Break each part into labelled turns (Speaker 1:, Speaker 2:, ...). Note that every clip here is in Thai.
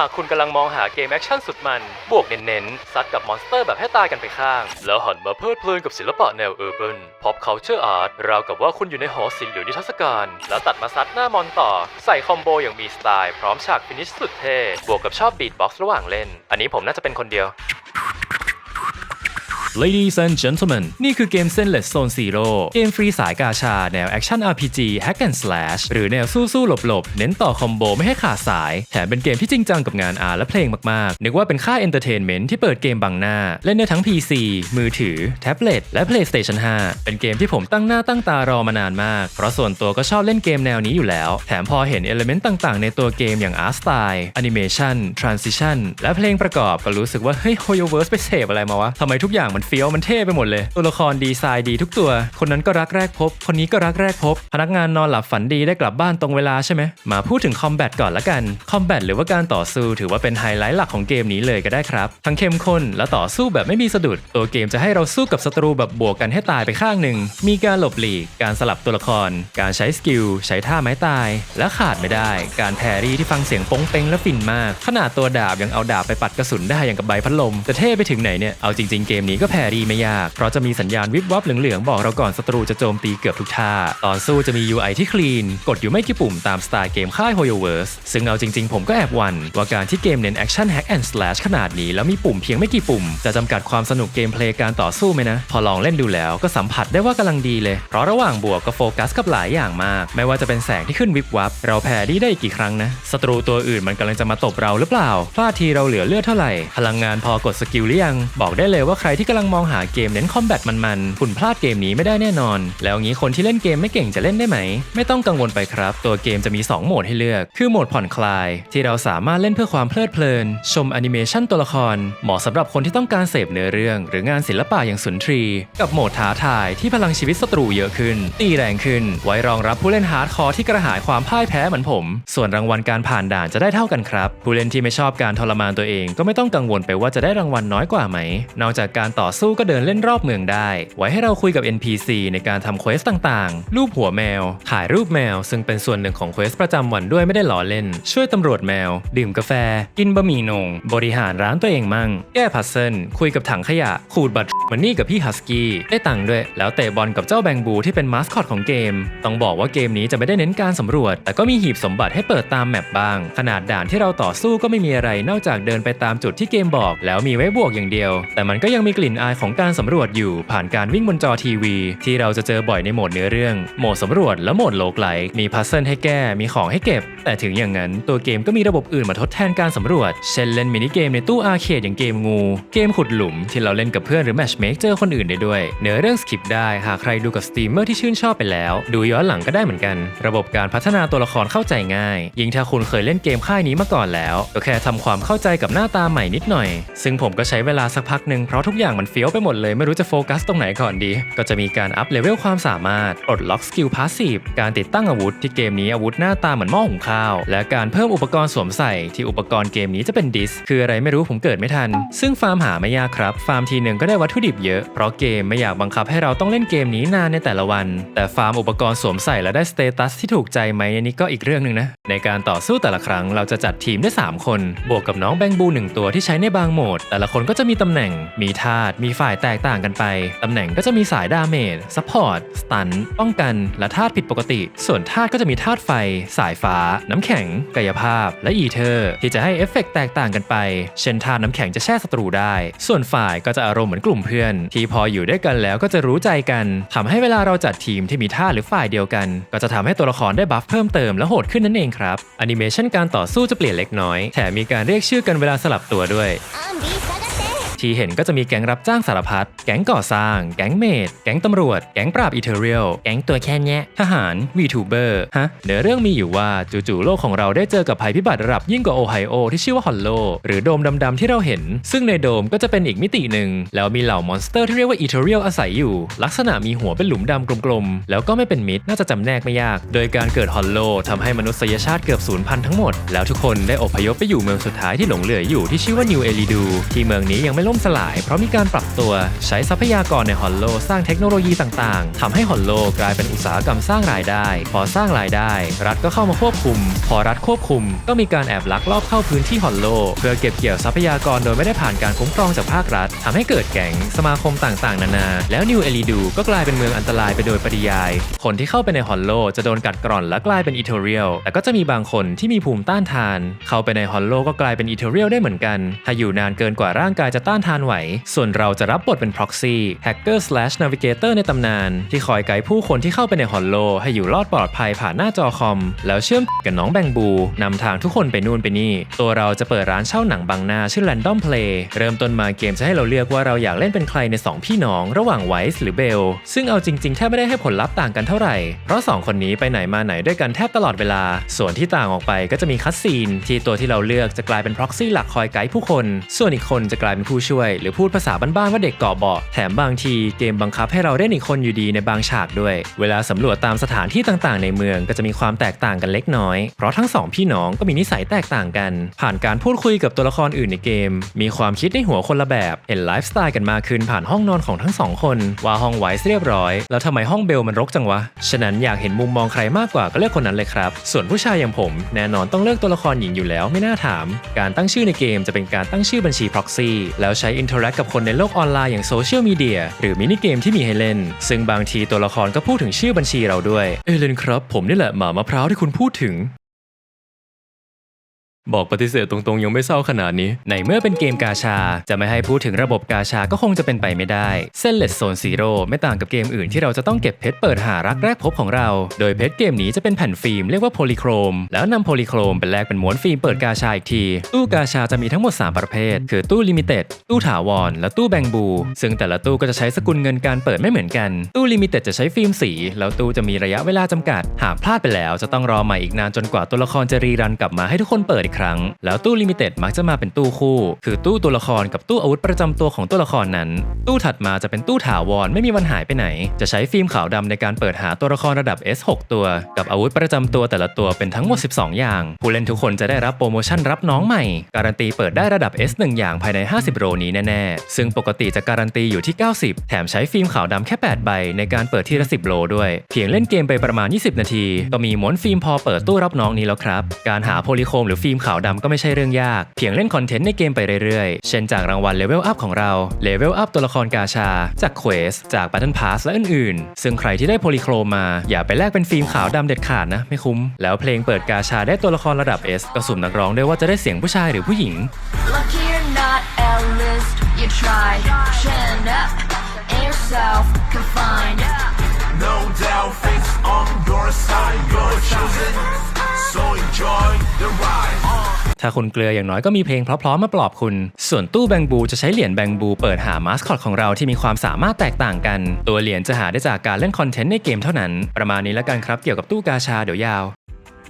Speaker 1: หากคุณกำลังมองหาเกมแอคชั่นสุดมัน บวกเน้นๆ ซัดกับมอนสเตอร์แบบให้ตายกันไปข้าง แล้วหันมาเพลิดเพลินกับศิลปะแนวเออร์เบิร์น pop culture art ราวกับว่าคุณอยู่ในหอศิลป์หรือนิทรรศการ แล้วตัดมาซัดหน้ามอนต่อ ใส่คอมโบอย่างมีสไตล์ พร้อมฉากฟินิชสุดเท่ บวกกับชอบบีทบ็อกซ์ระหว่างเล่น อันนี้ผมน่าจะเป็นคนเดียว
Speaker 2: Ladies and gentlemen นี่คือเกมเส้น Let's Zone Zero เกมฟรีสายกาชา แนว Action RPG Hack and Slash หรือแนวสู้สู้หลบหลบๆ เน้นต่อคอมโบไม่ให้ขาดสาย แถมเป็นเกมที่จริงจังกับงานอาร์และเพลงมากๆ นึกว่าเป็นค่ายเอนเตอร์เทนเมนต์ที่เปิดเกมบังหน้า เล่นได้ทั้ง PC มือถือ แท็บเล็ตและ PlayStation 5 เป็นเกมที่ผมตั้งหน้าตั้งตารอมานานมาก เพราะส่วนตัวก็ชอบเล่นเกมแนวนี้อยู่แล้ว แถมพอเห็นเอลเมนต์ต่างๆ ในตัวเกมอย่างอาร์ตสไตล์แอนิเมชันทรานซิชันและเพลงประกอบก็รู้สึกว่าเฮ้ยโฮโยเวิร์สไปเสพอะไรมาวะทำไมทุกอย่างมันเฟี้ยวมันเท่ไปหมดเลย ตัวละครดีไซน์ดีทุกตัว คนนั้นก็รักแรกพบ คนนี้ก็รักแรกพบ พนักงานนอนหลับฝันดีได้กลับบ้านตรงเวลาใช่ไหม มาพูดถึงคอมแบทก่อนละกัน คอมแบทหรือว่าการต่อสู้ถือว่าเป็นไฮไลท์หลักของเกมนี้เลยก็ได้ครับ ทั้งเข้มข้นและต่อสู้แบบไม่มีสะดุด ตัวเกมจะให้เราสู้กับศัตรูแบบบวกกันให้ตายไปข้างหนึ่ง มีการหลบหลีก การสลับตัวละคร การใช้สกิล ใช้ท่าไม้ตาย และขาดไม่ได้ การแพรรี่ที่ฟังเสียงป้งเป้งและฟินมาก ขนาดตัวดาบยังเอาดาบไปปัดกระสุนได้อย่างกับใบพัดลม จะเท่ไปถึงไหนเนี่ย เอาจริง ๆ เกมนี้ก็แพรรี่ไม่ยาก เพราะจะมีสัญญาณวิบวับเหลืองๆ บอกเราก่อนศัตรูจะโจมตีเกือบทุกท่า ตอนสู้จะมี UI ที่คลีน กดอยู่ไม่กี่ปุ่มตามสไตล์เกมค่าย HoYoverse ซึ่งเอาจริงๆ ผมก็แอบวันว่าการที่เกมเน้น Action Hack and Slash ขนาดนี้แล้วมีปุ่มเพียงไม่กี่ปุ่ม จะจำกัดความสนุกเกมเพลย์การต่อสู้ไหมนะ พอลองเล่นดูแล้วก็สัมผัสได้ว่ากำลังดีเลย เพราะระหว่างบวกก็โฟกัสกับหลายอย่างมาก ไม่ว่าจะเป็นแสงที่ขึ้นวิบวับ เราแพ้ดีได้กกี่ครั้งนะ ศัตรูตัวอื่นมันกำลังจะมาตบเราหรือเปล่าพลาดทีเราเหลือเลือดเท่าไหร่ พลังงานพอกดสกิลหรือยัง บอกได้เลยว่าใครที่กำลังมองหาเกมเน้นคอมแบทมันๆ คุณพลาดเกมนี้ไม่ได้แน่นอน แล้วงี้คนที่เล่นเกมไม่เก่งจะเล่นได้ไหม ไม่ต้องกังวลไปครับ ตัวเกมจะมี 2 โหมดให้เลือก คือโหมดผ่อนคลาย ที่เราสามารถเล่นเพื่อความเพลิดเพลิน ชมแอนิเมชันตัวละคร เหมาะสำหรับคนที่ต้องการเสพเนื้อเรื่อง หรืองานศิลปะอย่างสุนทรี กับโหมดท้าทายที่พลังชีวิตศัตรูเยอะขึ้น ตีแรงขึ้น ไว้รองรับผู้เล่นฮาร์ดคอร์ที่กระหายความพ่ายแพ้เหมือนผม ส่วนรางวัลการผ่านด่านจะได้เท่ากันครับ ผู้เล่นที่ไม่ชอบการทรมานตัวเอง ก็ไม่ต้องกังวลไปว่าจะได้รางวัลน้อยกว่าไหม นอกจากการต่อสู้ก็เดินเล่นรอบเมืองได้ ไว้ให้เราคุยกับ NPC ในการทำเควสต่างๆ รูปหัวแมว ถ่ายรูปแมว ซึ่งเป็นส่วนหนึ่งของเควสประจำวันด้วยไม่ได้หล่อเล่น ช่วยตำรวจแมว ดื่มกาแฟ กินบะหมี่นง บริหารร้านตัวเองมั่ง แก้พัซเซิลคุยกับถังขยะ ขูดบัตร มันนี่กับพี่ฮัสกี้ได้ตังค์ด้วย แล้วเตะบอลกับเจ้าแบงบูที่เป็นมาสคอตของเกม ต้องบอกว่าเกมนี้จะไม่ได้เน้นการสำรวจ แต่ก็มีหีบสมบัติให้เปิดตามแมปบ้าง ขนาดด่านที่เราต่อสู้ก็ไม่มีอะไรนอกจากเดินไปตามจุดที่เกมบอก แล้วมีไว้บวกอย่างเดียว แต่มันก็ยังมีกลิ่นอายของการสำรวจอยู่ ผ่านการวิ่งบนจอทีวี ที่เราจะเจอบ่อยในโหมดเนื้อเรื่อง โหมดสำรวจและโหมดโลกไลท์มีพัซเซิลให้แก้มีของให้เก็บ แต่ถึงอย่างนั้นตัวเกมก็มีระบบอื่นมาทดแทนการสำรวจ เช่นเล่นมินิเกมในตู้อาร์เคดอย่างเกมงู เกมขุดหลุมที่เราเล่นกับเพื่อนหรือแมชเมคเจอคนอื่นได้ด้วย เนื้อเรื่องสคิปได้ หากใครดูกับสตรีมเมอร์ที่ชื่นชอบไปแล้ว ดูย้อนหลังก็ได้เหมือนกัน ระบบการพัฒนาตัวละครเข้าใจง่าย ยิ่งถ้าคุณเคยเล่นเกมค่ายนี้มาก่อนแล้วก็แค่ทำความเข้าใจกับหน้าตาใหม่นิดหน่อย ซึ่งผมก็ใช้เวลาสักพักหนึ่งเพราะทุกอย่างมันเฟี้ยวไปหมดเลยไม่รู้จะโฟกัสตรงไหนก่อนดี ก็จะมีการอัพเลเวลความสามารถปลดล็อกสกิลพาสซีฟการติดตั้งอาวุธที่เกมนี้อาวุธหน้าตาเหมือนหม้อหุงข้าว และการเพิ่มอุปกรณ์สวมใส่ที่อุปกรณ์เกมนี้จะเป็นดิสคืออะไรไม่รู้ผมเกิดไม่ทัน ซึ่งฟาร์มหาไม่ยากครับ ฟาร์มทีหนึ่งก็ได้วัตถุดิบเยอะ เพราะเกมไม่อยากบังคับให้เราต้องเล่นเกมนี้นานในแต่ละวัน แต่ฟาร์มอุปกรณ์สวมใส่และได้สเตตัสที่ถูกใจไหมอันนี้ก็อีกเรื่องหนึ่งนะ ในการต่อสู้แต่ละครั้งเราจะจัดทีมได้ 3 คน บวกกับน้องแบงบูหนึ่งตัวที่ใช้ในบางโหมด แต่ละคนก็จะมีตำแหน่ง มีธาตุมีฝ่ายแตกต่างกันไป ตำแหน่งก็จะมีสายดาเมจซัพพอร์ตสตันป้องกันและธาตุผิดปกติ ส่วนธาตุก็จะมีธาตุไฟ สายฟ้า น้ำแข็ง กายภาพ และอีเทอร์ที่จะให้เอฟเฟกต์แตกต่างกันไป เช่นธาตุน้ำแข็งจะแช่ศัตรูได้ ส่วนฝ่ายก็จะอารมณ์เหมือนกลุ่มเพื่อนพื่อนที่พออยู่ด้วยกันแล้วก็จะรู้ใจกันทำให้เวลาเราจัดทีมที่มีท่าหรือฝ่ายเดียวกัน ก็จะทำให้ตัวละครได้บัฟเพิ่มเติมและโหดขึ้นนั่นเองครับแอนิเมชันการต่อสู้จะเปลี่ยนเล็กน้อย แถมมีการเรียกชื่อกันเวลาสลับตัวด้วย ที่เห็นก็จะมีแก๊งรับจ้างสารพัด แก๊งก่อสร้าง แก๊งเมด แก๊งตำรวจ แก๊งปราบอีเทอเรียล แก๊งตัวแค่แนี้ทหาร วีทูเบอร์ ฮะ เนื้อเรื่องมีอยู่ว่าจู่ๆโลกของเราได้เจอกับภัยพิบัติระดับยิ่งกว่าโอไฮโอที่ชื่อว่าฮอลโลหรือโดมดำๆที่เราเห็น ซึ่งในโดมก็จะเป็นอีกมิติหนึ่ง แล้วมีเหล่ามอนสเตอร์ที่เรียกว่าอีเทอเรียลอาศัยอยู่ ลักษณะมีหัวเป็นหลุมดำกลมๆ แล้วก็ไม่เป็นมิตร น่าจะจำแนกไม่ยาก โดยการเกิดฮอลโลทำให้มนุษยชาติเกือบสูญพันธุ์ทั้งหมด แล้วทุกคนได้อพยพไปอยู่เมืองสุดท้ายที่หลงเหลืออยู่ที่ชื่อว่านิวเอลิดูที่เมืองนี้ยังไม่ล่มล่มสลาย เพราะมีการปรับตัวใช้ทรัพยากรในฮอลโลสร้างเทคโนโลยีต่างๆทำให้ฮอลโลกลายเป็นอุตสาหกรรมสร้างรายได้ พอสร้างรายได้ รัฐก็เข้ามาควบคุม พอรัฐควบคุม ก็มีการแอบลักลอบเข้าพื้นที่ฮอลโลเพื่อเก็บเกี่ยวทรัพยากรโดยไม่ได้ผ่านการคุ้มครองจากภาครัฐทำให้เกิดแก๊งสมาคมต่างๆ นานา แล้วนิวเอลิดูก็กลายเป็นเมืองอันตรายไปโดยปริยาย คนที่เข้าไปในฮอลโลจะโดนกัดกร่อนและกลายเป็นอีเทเรียลแต่ก็จะมีบางคนที่มีภูมิต้านทาน เข้าไปในฮอลโลก็กลายเป็นอีเทเรียลได้เหมือนกันถ้าอยู่นานเกินกว่าร่างกายจะต้านทานไหว ส่วนเราจะรับบทเป็น proxy hacker slash navigator ในตำนาน ที่คอยไกด์ผู้คนที่เข้าไปในฮอลโล ให้อยู่รอดปลอดภัยผ่านหน้าจอคอม แล้วเชื่อมกับน้องแบงบูนำทางทุกคนไปนู่นไปนี่ ตัวเราจะเปิดร้านเช่าหนังบางหน้าชื่อ Random Play เริ่มต้นมาเกมจะให้เราเลือกว่าเราอยากเล่นเป็นใครใน 2 พี่น้องระหว่างไวส์หรือเบลซึ่งเอาจริงๆแทบไม่ได้ให้ผลลัพธ์ต่างกันเท่าไหร่ เพราะ 2 คนนี้ไปไหนมาไหนด้วยกันแทบตลอดเวลา ส่วนที่ต่างออกไปก็จะมีคัสซีนที่ตัวที่เราเลือกจะกลายเป็น proxy หลักคอยไกด์ผู้คน ส่วนอีกคนจะกลายเป็นผู้ช่วย หรือพูดภาษาบ้านๆว่าเด็กเกาะเบาะแถมบางทีเกมบังคับให้เราเล่นอีกคนอยู่ดีในบางฉากด้วย เวลาสำรวจตามสถานที่ต่างๆ ในเมืองก็จะมีความแตกต่างกันเล็กน้อย เพราะทั้งสองพี่น้องก็มีนิสัยแตกต่างกัน ผ่านการพูดคุยกับตัวละครอื่นในเกม มีความคิดในหัวคนละแบบเห็นไลฟ์สไตล์กันมากขึ้นผ่านห้องนอนของทั้งสองคน ว่าห้องไวส์เรียบร้อย แล้วทำไมห้องเบลมันรกจังวะ ฉะนั้นอยากเห็นมุมมองใครมากกว่าก็เลือกคนนั้นเลยครับ ส่วนผู้ชายอย่างผมแน่นอนต้องเลือกตัวละครหญิงอยู่แล้วไม่น่าถาม การตั้งชื่อในเกมจะเป็นการตั้งชื่อบัญชี proxy แล้วใช้อินเทอร์แอคกับคนในโลกออนไลน์อย่างโซเชียลมีเดียหรือมินิเกมที่มีให้เล่น ซึ่งบางทีตัวละครก็พูดถึงชื่อบัญชีเราด้วย เอเลนครับ ผมนี่แหละหมามะพร้าวที่คุณพูดถึง บอกปฏิเสธตรงๆ ยังไม่เศร้าขนาดนี้ ในเมื่อเป็นเกมกาชา จะไม่ให้พูดถึงระบบกาชาก็คงจะเป็นไปไม่ได้ เส้นเลสโซนซีโร่ไม่ต่างกับเกมอื่นที่เราจะต้องเก็บเพชรเปิดหารักแรกพบของเรา โดยเพชรเกมนี้จะเป็นแผ่นฟิล์มเรียกว่าโพลีโครม แล้วนำโพลีโครมเป็นแลกเป็นม้วนฟิล์มเปิดกาชาอีกที ตู้กาชาจะมีทั้งหมด 3 ประเภท คือตู้ลิมิเต็ดตู้ถาวรและตู้แบงบู ซึ่งแต่ละตู้ก็จะใช้สกุลเงินการเปิดไม่เหมือนกัน ตู้ลิมิเต็ดจะใช้ฟิล์มสี แล้วตู้จะมีระยะเวลาจำกัด หากพลาดไปแล้ว จะต้องรอใหม่อีกนานจนกว่าตัวละครจะรีรันกลับมาให้ทุกคนเปิดอีกครั้ง แล้วตู้ลิมิเต็ดมักจะมาเป็นตู้คู่ คือตู้ตัวละครกับตู้อาวุธประจำตัวของตัวละครนั้น ตู้ถัดมาจะเป็นตู้ถาวรไม่มีวันหายไปไหน จะใช้ฟิล์มขาวดำในการเปิดหาตัวละครระดับ S 6 ตัว กับอาวุธประจำตัวแต่ละตัวเป็นทั้งหมด 12 อย่าง ผู้เล่นทุกคนจะได้รับโปรโมชั่นรับน้องใหม่ การันตีเปิดได้ระดับ S 1 อย่างภายใน 50 โรนี้แน่ๆ ซึ่งปกติจะการันตีอยู่ที่ 90 แถมใช้ฟิล์มขาวดำแค่ 8 ใบ ในการเปิดทีละ 10 โลด้วย เพียงเล่นเกมไปประมาณ 20 นาที ก็มีม้วนฟิล์มพอเปิดตู้รับน้องนี้แล้วครับ การหาโพลีโคมหรือฟิล์มขาวดำก็ไม่ใช่เรื่องยาก เพียงเล่นคอนเทนต์ในเกมไปเรื่อยๆ เช่นจากรางวัลเลเวลอัพของเราเลเวลอัพตัวละครกาชา จากเควสจากบัตเทิลพาสและอื่นๆ ซึ่งใครที่ได้โพลีโครมมา อย่าไปแลกเป็นฟิล์มขาวดำเด็ดขาดนะ ไม่คุ้ม แล้วเพลงเปิดกาชาได้ตัวละครระดับ S ก็สุ่มนักร้องด้วยว่าจะได้เสียงผู้ชายหรือผู้หญิง
Speaker 3: Lucky or not, Alice, you tried. Chin up, ain't yourself confined.
Speaker 4: No doubt, fate's on your side. You're chosen, so enjoy the ride.
Speaker 2: ถ้าคุณเกลืออย่างน้อยก็มีเพลงเพราะๆมาปลอบคุณ ส่วนตู้แบงบูจะใช้เหรียญแบงบูเปิดหามาสคอตของเราที่มีความสามารถแตกต่างกัน ตัวเหรียญจะหาได้จากการเล่นคอนเทนต์ในเกมเท่านั้น ประมาณนี้แล้วกันครับเกี่ยวกับตู้กาชาเดี๋ยวยาว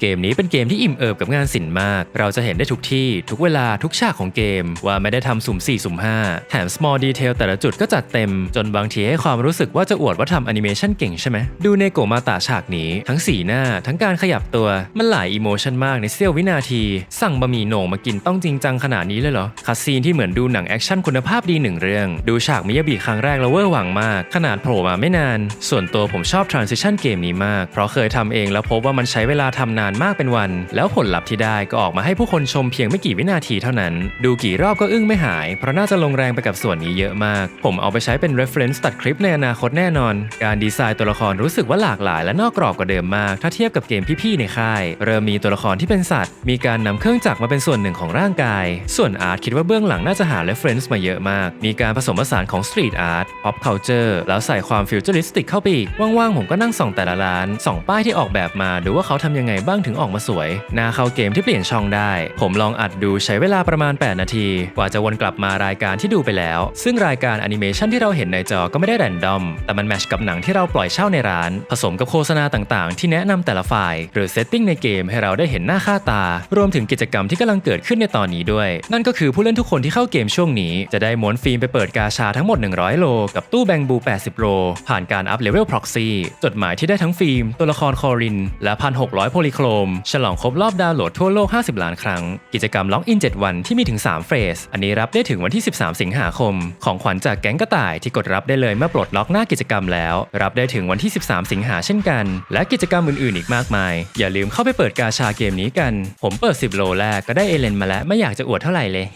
Speaker 2: เกมนี้เป็นเกมที่อิ่มเอิบกับงานศิลป์มาก เราจะเห็นได้ทุกที่ ทุกเวลาทุกฉากของเกม ว่าไม่ได้ทำสุ่ม 4 สุ่ม 5 แถม small detail แต่ละจุดก็จัดเต็ม จนบางทีให้ความรู้สึกว่าจะอวดว่าทำแอนิเมชันเก่งใช่ไหม ดูในโกมาตาฉากนี้ ทั้งสีหน้า ทั้งการขยับตัว มันหลายอิโมชันมากในเสี้ยววินาที สั่งบะหมี่โหน่งมากินต้องจริงจังขนาดนี้เลยเหรอคัสซีนที่เหมือนดูหนังแอคชั่นคุณภาพดีหนึ่งเรื่อง ดูฉากมิยาบิครั้งแรกแล้วเวอร์หวังมาก ขนาดโผล่มาไม่นาน ส่วนตัวผมชอบ transition เกมนี้มาก เพราะเคยทำเองแล้วพบว่ามันใช้เวลาทำนานมากเป็นวัน แล้วผลลัพธ์ที่ได้ก็ออกมาให้ผู้คนชมเพียงไม่กี่วินาทีเท่านั้น ดูกี่รอบก็อึ้งไม่หาย เพราะน่าจะลงแรงไปกับส่วนนี้เยอะมาก ผมเอาไปใช้เป็น reference ตัดคลิปในอนาคตแน่นอน การดีไซน์ตัวละครรู้สึกว่าหลากหลาย และนอกกรอบกว่าเดิมมาก ถ้าเทียบกับเกมพี่ๆในค่าย เริ่มมีตัวละครที่เป็นสัตว์ มีการนำเครื่องจักรมาเป็นส่วนหนึ่งของร่างกาย ส่วนอาร์ตคิดว่าเบื้องหลังน่าจะหา reference มาเยอะมาก มีการผสมผสานของ street art pop culture แล้วใส่ความ futuristic เข้าไปอีก ว่างๆผมก็นั่งส่องแต่ละร้านส่องป้ายที่ออกแบบมาดูว่าเขาทำยังไงบ้างถึงออกมาสวยน่าเข้าเกมที่เปลี่ยนช่องได้ ผมลองอัดดูใช้เวลาประมาณ 8 นาที กว่าจะวนกลับมารายการที่ดูไปแล้ว ซึ่งรายการแอนิเมชันที่เราเห็นในจอก็ไม่ได้แรนดอม แต่มันแมชกับหนังที่เราปล่อยเช่าในร้าน ผสมกับโฆษณาต่างๆ ที่แนะนำแต่ละฝ่าย หรือเซตติ้งในเกมให้เราได้เห็นหน้าค่าตา รวมถึงกิจกรรมที่กำลังเกิดขึ้นในตอนนี้ด้วย นั่นก็คือผู้เล่นทุกคนที่เข้าเกมช่วงนี้ จะได้ม้วนฟิล์มไปเปิดกาชาทั้งหมด 100 โล กับตู้แบงบู 80 โล ผ่านการอัพเลเวล proxy จดหมายที่ได้ทั้งฟิล์มตัวละครคอริน และ 1,600โพลีโครรมฉลองครบรอบดาวน์โหลดทั่วโลก 50 ล้านครั้ง กิจกรรมล็อกอิน 7 วันที่มีถึง 3 เฟส อันนี้รับได้ถึงวันที่ 13 สิงหาคม ของขวัญจากแก๊งกระต่ายที่กดรับได้เลยเมื่อปลดล็อกหน้ากิจกรรมแล้ว รับได้ถึงวันที่ 13 สิงหาเช่นกัน และกิจกรรมอื่นๆ อีกมากมาย อย่าลืมเข้าไปเปิดกาชาเกมนี้กัน ผมเปิด 10 โลแรกก็ได้เอเลนมาแล้วไม่อยากจะอวดเท่าไหร่เลย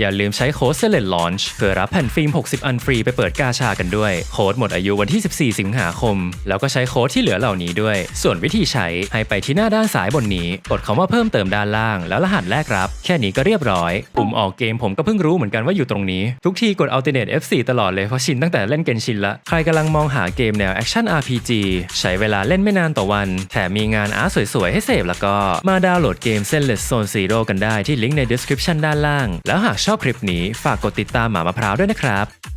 Speaker 2: อย่าลืมใช้โค้ด s e l e n Launch เพื่อรับแผ่นฟิล์ม 60 อันฟรีไปเปิดกาชากันด้วย โค้ดหมดอายุวันที่ 14 สิงหาคม แล้วก็ใช้โค้ดที่เหลือเหล่านี้ด้วย ส่วนวิธีใช้ให้ไปที่หน้าด้านายบนนี้กดคำว่าเพิ่มเติมด้านล่าง แล้วรหัสแรกรับ แค่นี้ก็เรียบร้อย ปุ่มออกเกมผมก็เพิ่งรู้เหมือนกันว่าอยู่ตรงนี้ ทุกทีกด Alternate F4 ตลอดเลยเพราะชินตั้งแต่เล่นเกนชินละ ใครกำลังมองหาเกมแนว Action RPG ใช้เวลาเล่นไม่นานต่อวัน แถมมีงานอาร์ตสวยๆ ให้เสพแล้วก็มาดาวน์โหลดเกม Zenless Zone Zero กันได้ที่ลิงก์ใน description ด้านล่าง แล้วหากชอบคลิปนี้ฝากกดติดตามหมามะพร้าวด้วยนะครับ